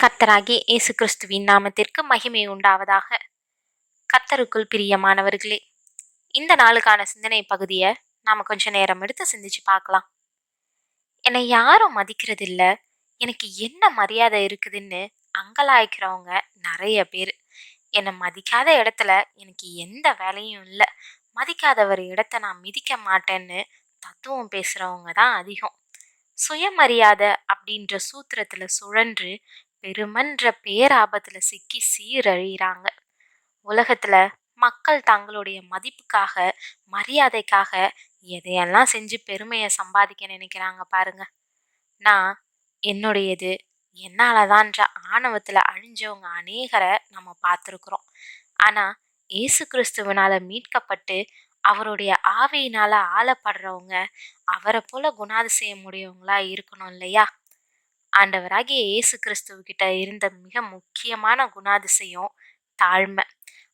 கர்த்தராகிய இயேசு கிறிஸ்துவின் நாமத்திற்கு மகிமை உண்டாவதாக. கர்த்தருக்குள் பிரியமானவர்களே இந்த நாளுக்கான சிந்தனை பகுதியை நாம் கொஞ்ச நேரம் எடுத்து சிந்திச்சு பார்க்கலாம். என்னை யாரும் மதிக்கிறதில்ல எனக்கு என்ன மரியாதை இருக்குதுன்னு அங்கலாய்க்கிறவங்க நிறைய பேர். என்னை மதிக்காத இடத்துல எனக்கு எந்த வேலையும் இல்லை. மதிக்காதவர் இடத்த நான் மிதிக்க மாட்டேன்னு தத்துவம் பேசுகிறவங்க தான் அதிகம். சுயமரியாதை அப்படின்ற சூத்திரத்தில் சுழன்று பெருமன்ற பேராபத்தில் சிக்கி சீரழிகிறாங்க உலகத்தில் மக்கள் தங்களுடைய மதிப்புக்காக மரியாதைக்காக எதையெல்லாம் செஞ்சு பெருமையை சம்பாதிக்க நினைக்கிறாங்க பாருங்க. நான் என்னுடையது என்னாலதான்ற ஆணவத்தில் அழிஞ்சவங்க அநேகரை நம்ம பார்த்துருக்குறோம். ஆனால் இயேசு கிறிஸ்துவனால மீட்கப்பட்டு அவருடைய ஆவியினால ஆளப்படுறவங்க அவரை போல குணாதிசயம் உடையவங்களா இருக்கணும் இல்லையா? ஆண்டவராகிய இயேசு கிறிஸ்துவ இருந்த மிக முக்கியமான குணாதிசயம் தாழ்மை.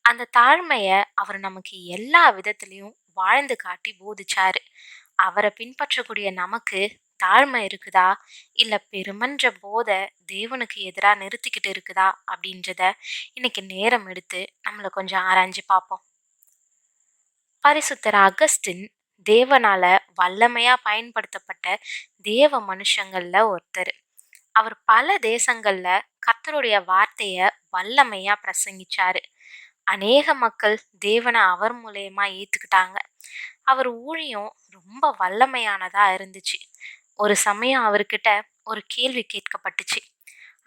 அந்த தாழ்மையை அவர் நமக்கு எல்லா விதத்திலையும் வாழ்ந்து காட்டி போதிச்சாரு. அவரை பின்பற்றக்கூடிய நமக்கு தாழ்மை இருக்குதா? இல்லை பெருமன்ற போதை தேவனுக்கு எதிராக நிறுத்திக்கிட்டு இருக்குதா? அப்படின்றத இன்னைக்கு நேரம் எடுத்து நம்மளை கொஞ்சம் ஆராய்ஞ்சு பார்ப்போம் பரிசுத்தர் அகஸ்டின் தேவனால வல்லமையா பயன்படுத்தப்பட்ட தேவ மனுஷங்கள்ல ஒருத்தர். அவர் பல தேசங்கள்ல கர்த்தருடைய வார்த்தைய வல்லமையா பிரசங்கிச்சாரு. அநேக மக்கள் தேவனை அவர் மூலயமா ஏத்துக்கிட்டாங்க. அவர் ஊழியம் ரொம்ப வல்லமையானதா இருந்துச்சு. ஒரு சமயம் அவர்கிட்ட ஒரு கேள்வி கேட்கப்பட்டுச்சு.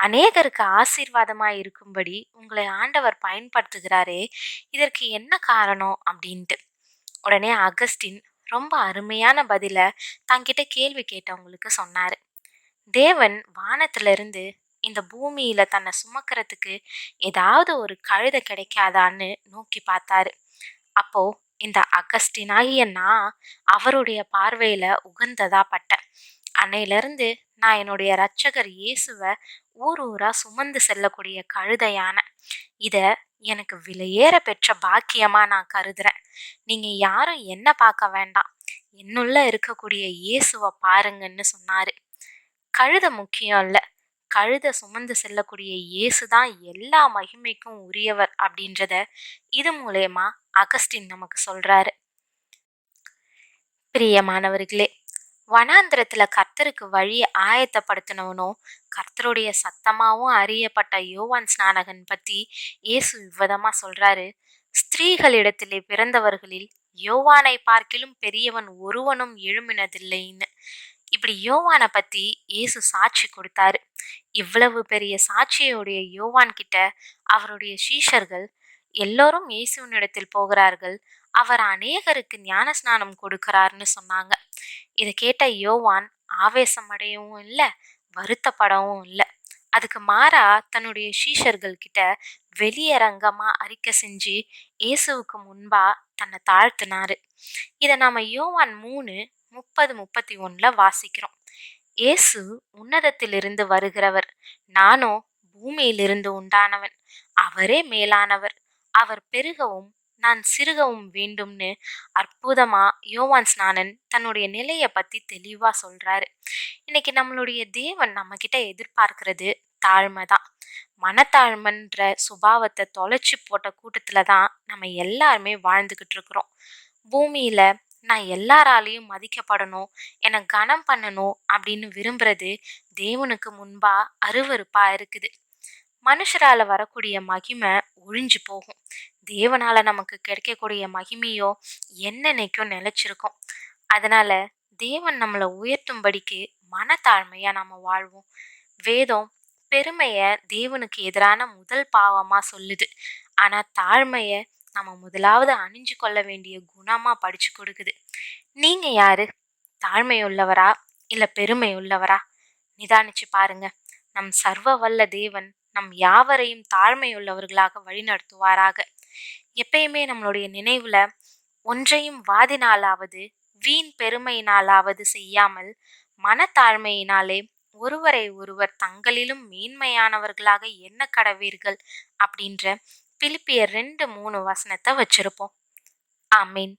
அநேகருக்கு ஆசீர்வாதமா இருக்கும்படி உங்களை ஆண்டவர் பயன்படுத்துகிறாரே இதற்கு என்ன காரணம் அப்படின்ட்டு. உடனே அகஸ்டின் ரொம்ப அருமையான பதில தங்கிட்ட கேள்வி கேட்டவங்களுக்கு சொன்னாரு. தேவன் வானத்திலிருந்து இந்த பூமியில தன்னை சுமக்கிறதுக்கு ஏதாவது ஒரு கழுதை கிடைக்காதான்னு நோக்கி பார்த்தாரு. அப்போ இந்த அகஸ்டினாகிய நான் அவருடைய பார்வையில உகந்ததா பட்டேன். அன்னையிலிருந்து நான் என்னுடைய ரட்சகர் இயேசுவை ஊர் ஊரா சுமந்து செல்லக்கூடிய கழுதையான இத எனக்கு விலையேற பெற்ற பாக்கியமா நான் கருதுறேன். நீங்க யாரும் என்ன பார்க்க வேண்டாம். என்னுள்ள இருக்கக்கூடிய இயேசுவை பாருங்கன்னு சொன்னாரு. கழுத முக்கியம் இல்லை. கழுத சுமந்து செல்லக்கூடிய இயேசு தான் எல்லா மகிமைக்கும் உரியவர் அப்படின்றத இது மூலயமா அகஸ்டின் நமக்கு சொல்றாரு. பிரியமானவர்களே வனாந்திரத்தில் கர்த்தருக்கு வழியை ஆயத்தப்படுத்தினவனும் கர்த்தருடைய சத்தமாகவும் அறியப்பட்ட யோவான் ஸ்நானகன் பற்றி இயேசு இவ்விதமாக சொல்கிறாரு ஸ்திரீகளிடத்திலே பிறந்தவர்களில் யோவானை பார்க்கிலும் பெரியவன் ஒருவனும் எழுமினதில்லைன்னு இப்படி யோவானை பற்றி இயேசு சாட்சி கொடுத்தாரு. இவ்வளவு பெரிய சாட்சியுடைய யோவான் கிட்ட அவருடைய சீஷர்கள் எல்லோரும் இயேசுவினிடத்தில் போகிறார்கள். அவர் அநேகருக்கு ஞான ஸ்நானம் கொடுக்கிறார்னு சொன்னாங்க. இதை கேட்ட யோவான் ஆவேசம் அடையவும் இல்லை வருத்தப்படவும் இல்லை. அதுக்கு மாறா தன்னுடைய சீஷர்கள் கிட்ட வெளியரங்கமா அறிக்கை செஞ்சு இயேசுவுக்கு முன்பா தன்னை தாழ்த்தினாரு. இதை நாம யோவான் மூணு முப்பது முப்பத்தி ஒன்றில் வாசிக்கிறோம். இயேசு உன்னதத்திலிருந்து வருகிறவர் நானோ பூமியிலிருந்து உண்டானவன். அவரே மேலானவர். அவர் பெருகவும் நான் சிறுகவும் வேண்டும்னு அற்புதமா யோவான் ஸ்நானன் தன்னுடைய நிலையை பத்தி தெளிவா சொல்றாரு. இன்னைக்கு நம்மளுடைய தேவன் நம்ம கிட்ட எதிர்பார்க்கிறது தாழ்மை தான் மனத்தாழ்மன்ற சுபாவத்தை தொலைச்சி போட்ட கூட்டத்துல தான் நம்ம எல்லாருமே வாழ்ந்துகிட்டு இருக்கிறோம். பூமியில நான் எல்லாராலையும் மதிக்கப்படணும் என்னை கனம் பண்ணணும் அப்படின்னு விரும்புறது தேவனுக்கு முன்பா அருவருப்பா இருக்குது. மனுஷரால் வரக்கூடிய மகிமை ஒழிஞ்சு போகும். தேவனால் நமக்கு கிடைக்கக்கூடிய மகிமையோ என்னன்னைக்கும் நிலச்சிருக்கும். அதனால தேவன் நம்மளை உயர்த்தும்படிக்கு மனத்தாழ்மையா நம்ம வாழ்வோம். வேதம் பெருமையை தேவனுக்கு எதிரான முதல் பாவமாக சொல்லுது. ஆனால் தாழ்மையை நம்ம முதலாவது அணிஞ்சு கொள்ள வேண்டிய குணமா படிச்சு கொடுக்குது. நீங்க யாரு? தாழ்மை உள்ளவரா இல்ல பெருமை உள்ளவரா நிதானிச்சு பாருங்க. நம் சர்வ வல்ல தேவன் நம் யாவரையும் தாழ்மையுள்ளவர்களாக வழிநடத்துவாராக. எப்பயுமே நம்மளுடைய நினைவுல ஒன்றையும் வாதினாலாவது வீண் பெருமையினாலாவது செய்யாமல் மனத்தாழ்மையினாலே ஒருவரை ஒருவர் தங்களிலும் மேன்மையானவர்களாக என்ன கடவீர்கள் அப்படின்ற பிலிப்பியர் ரெண்டு மூணு வசனத்தை வச்சிருப்போம். ஆமீன்.